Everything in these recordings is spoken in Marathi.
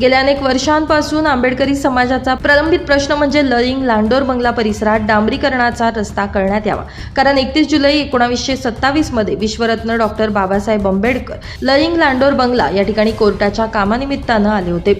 गेल्या अनेक वर्षांपासून आंबेडकरी समाजाचा प्रलंबित प्रश्न म्हणजे लळिंग लांडोर बंगला परिसरात डांबरीकरणाचा रस्ता करण्यात यावा. कारण एकतीस जुलै एकोणावीसशे सत्तावीसमध्ये विश्वरत्न डॉक्टर बाबासाहेब आंबेडकर लळिंग लांडोर बंगला या ठिकाणी कोर्टाच्या कामानिमित्तानं आले होते.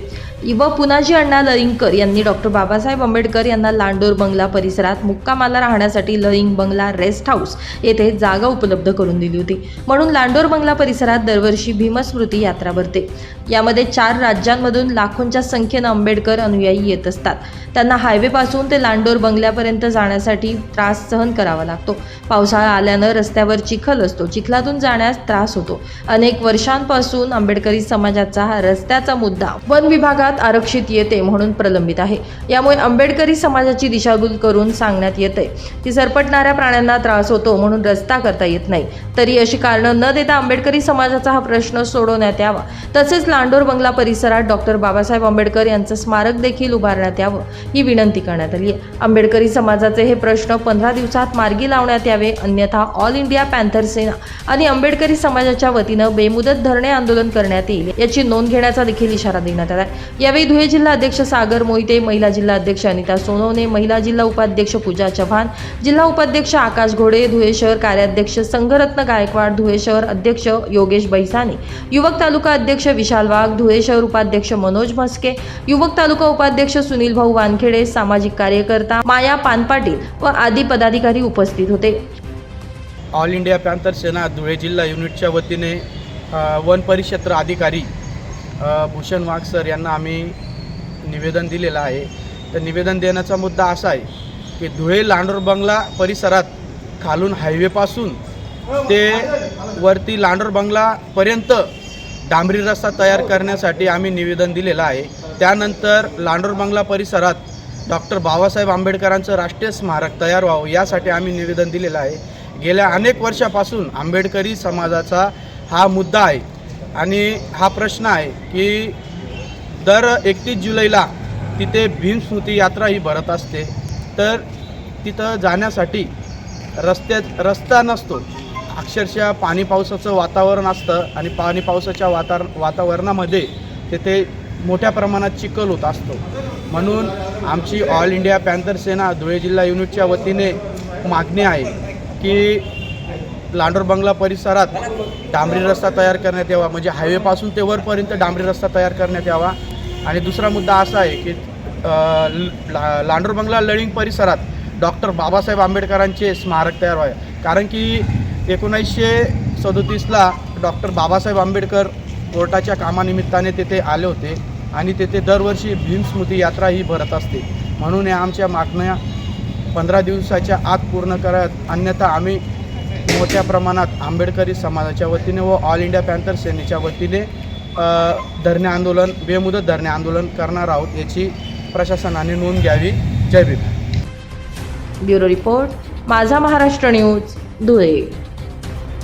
व पुनाजी अण्णा लळिंगकर यांनी डॉक्टर बाबासाहेब आंबेडकर यांना लांडोर बंगला परिसरात मुक्कामाला राहण्यासाठी लळिंग बंगला रेस्ट हाऊस येथे जागा उपलब्ध करून दिली होती. म्हणून लांडोर बंगला परिसरात दरवर्षी भीमस्मृती यात्रा भरते. यामध्ये चार राज्यांमधून लाखोंच्या संख्येनं आंबेडकर अनुयायी येत असतात. त्यांना हायवेपासून ते लांडोर बंगल्यापर्यंत जाण्यासाठी त्रास सहन करावा लागतो. पावसाळा आल्यानं रस्त्यावर चिखल असतो. चिखलातून जाण्यास त्रास होतो. अनेक वर्षांपासून आंबेडकरी समाजाचा हा रस्त्याचा मुद्दा वन विभागात आरक्षित येते म्हणून प्रलंबित आहे. यामुळे आंबेडकरी समाजाची दिशाभूल करून सांगण्यात येते. की सरपटणाऱ्या प्राण्यांना त्रास होतो म्हणून रस्ता करता येत नाही. तरी अशी कारणं न देता आंबेडकरी समाजाचा हा प्रश्न सोडवण्यात यावा. तसेच लांडोर बंगला परिसरात डॉक्टर बाबासाहेब आंबेडकर यांचं स्मारक देखील उभारण्यात यावं ही विनंती करण्यात आली आहे. आंबेडकरी समाजाचे हे प्रश्न पंधरा दिवसात मार्गी लावण्यात यावे अन्यथा ऑल इंडिया पॅन्थर सेना आणि आंबेडकरी समाजाच्या वतीनं बेमुदत धरणे आंदोलन करण्यात येईल याची नोंद घेण्याचा देखील इशारा देण्यात आला आहे. यावेळी धुळे जिल्हा अध्यक्ष सागर मोहिते महिला जिल्हा अध्यक्ष अनिता सोनवणे महिला जिल्हा उपाध्यक्ष पूजा चव्हाण जिल्हा उपाध्यक्ष आकाश घोडे धुळे शहर कार्याध्यक्ष संघरत्न गायकवाड धुळे शहर अध्यक्ष योगेश बैसाने युवक तालुका अध्यक्ष विशाल वाघ धुळे शहर उपाध्यक्ष मनोज म्हस्के युवक तालुका उपाध्यक्ष सुनील भाऊ वानखेडे सामाजिक कार्यकर्ता माया पानपाटील व आदी पदाधिकारी उपस्थित होते. All India panther Sena Dhule जिल्हा युनिटच्या वतीने वन परिक्षेत्र अधिकारी भूषण वाघ सर यांना आम्ही निवेदन दिलेलं आहे. तर निवेदन देण्याचा मुद्दा असा आहे की धुळे लांडोर बंगला परिसरात खालून हायवेपासून ते वरती लांडोर बंगलापर्यंत डांबरी रस्ता तयार करण्यासाठी आम्ही निवेदन दिलेलं आहे. त्यानंतर लांडोर बंगला परिसरात डॉक्टर बाबासाहेब आंबेडकरांचं राष्ट्रीय स्मारक तयार व्हावं यासाठी आम्ही निवेदन दिलेलं आहे. गेल्या अनेक वर्षापासून आंबेडकरी समाजाचा हा मुद्दा आहे. आणि हा प्रश्न आहे की दर एकतीस जुलैला तिथे भीमस्मृती यात्रा ही भरत असते. तर तिथं जाण्यासाठी रस्त्यात रस्ता नसतो. अक्षरशः पाणी पावसाचं वातावरण असतं आणि पाणी पावसाच्या वाता वातावरणामध्ये तिथे मोठ्या प्रमाणात चिखल होत असतो. म्हणून आमची all India panther Sena Dhule जिल्हा युनिटच्या वतीने मागणी आहे की लांडोर बंगला परिसरात डांबरी रस्ता तयार करण्यात यावा म्हणजे हायवेपासून ते वरपर्यंत डांबरी रस्ता तयार करण्यात यावा. आणि दुसरा मुद्दा असा आहे की ला लांडोर बंगला लळिंग परिसरात डॉक्टर बाबासाहेब आंबेडकरांचे स्मारक तयार व्हावे. कारण की एकोणीसशे सदोतीसला डॉक्टर बाबासाहेब आंबेडकर कोर्टाच्या कामानिमित्ताने तेथे आले होते आणि तेथे दरवर्षी भीमस्मृती यात्रा ही भरत असते. म्हणून या आमच्या मागण्या पंधरा दिवसाच्या आत पूर्ण करत अन्यथा आम्ही मोठ्या प्रमाणात आंबेडकरी समाजाच्या वतीने व ऑल इंडिया पॅन्थर सेनेच्या वतीने धरणे आंदोलन बेमुदत धरणे आंदोलन करणार आहोत याची प्रशासनाने नोंद घ्यावी. जय भीम. ब्युरो रिपोर्ट माझा महाराष्ट्र न्यूज धुळे.